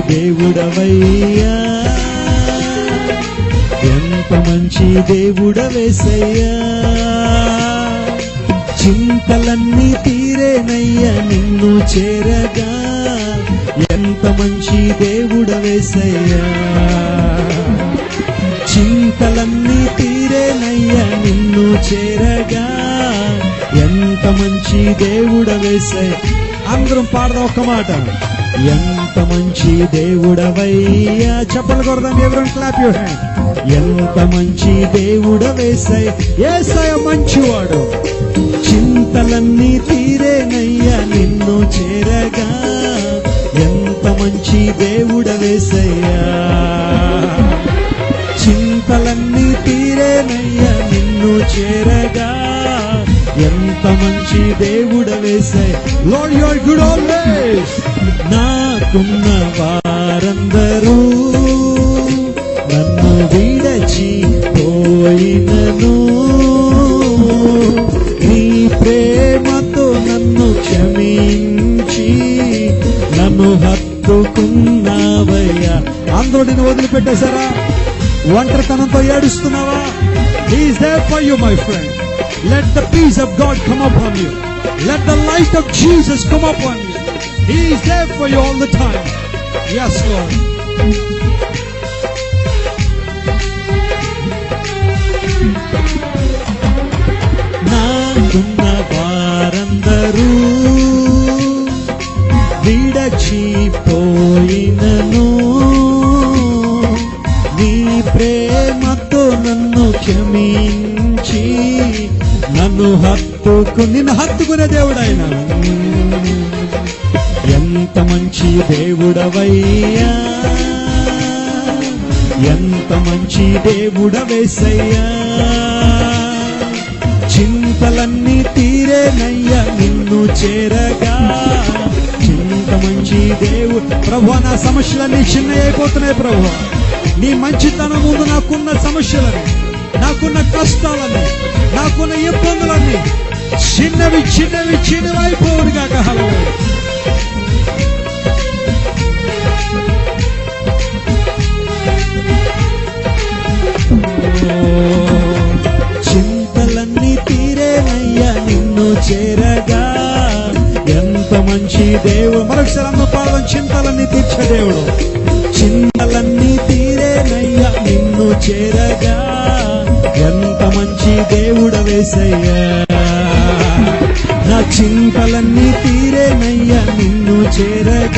దేవుడవయ్యా. ఎంత మంచి దేవుడవేసయ్యా. చింతలన్నీ తీరేనయ్యా నిన్ను చేరగా. ఎంత మంచి దేవుడవేసయ్యా. చింతలన్నీ తీరేనయ్యా నిన్ను చేరగా. ఎంత మంచి దేవుడవేసయ్య. అందరం పాడదాం ఒక్క మాట. ఎంత మంచి దేవుడవయ్యా? చెప్పలు కొడదాం ఎవరు క్లాప్ యూర్ హ్యాండ్ ఎంత మంచి దేవుడవేసయ్య ఏసయ మంచివాడు. చింతలన్నీ తీరేనయ్యా నిన్ను చేరగా. ఎంత మంచి దేవుడవేసయ్యా. చింతలన్నీ తీరేనయ్యా నిన్ను చేరగా. ఎంత మంచి దేవుడవేసే లోడ్ యువర్ గుడ్ ఆల్వేస్ నాకున్న వారందరూ నన్ను విడచి పోయినను. నీ ప్రేమతో నన్ను క్షమించి నన్ను హత్తుకున్నావయ్యా. అందరూ నిన్ను వదిలిపెట్టేశారా? ఒంటరితనంతో ఏడుస్తున్నావా? Is there for you my friend Let the peace of God come upon you. Let the light of Jesus come upon you. He is there for you all the time. yes lord నాకున్న వారందరూ విడచిపోయినను నీ ప్రేమతో నన్ను క్షమించి నన్ను హత్తుకు నిన్ను హత్తుకునే దేవుడు ఆయన ఎంత మంచి దేవుడవయ్యా. ఎంత మంచి దేవుడవేసయ్యా. చింతలన్నీ తీరేనయ్యా నిన్ను చేరగా. చింత మంచి దేవుడు ప్రభు నా సమస్యలన్నీ చిన్న అయిపోతున్నాయి ప్రభు. నీ మంచితనం ముందు నాకున్న సమస్యలని నాకున్న కష్టాలని నాకున్న ఇబ్బందులన్నీ చిన్నవి చిన్నవి చిన్నవైపోవును కాక హలో చింతలన్నీ తీరేనయ్యా నిన్ను చేరగా. ఎంత మంచి దేవుడు. మరొకసారి అందరూ పాదం చింతలన్నీ తీర్చే దేవుడు. చింతలన్నీ తీరేనయ్యా నిన్ను చేరగా. మంచి దేవుడు వేసయ్యా నా చింతలన్నీ తీరేనయ్యా నిన్ను చేరగా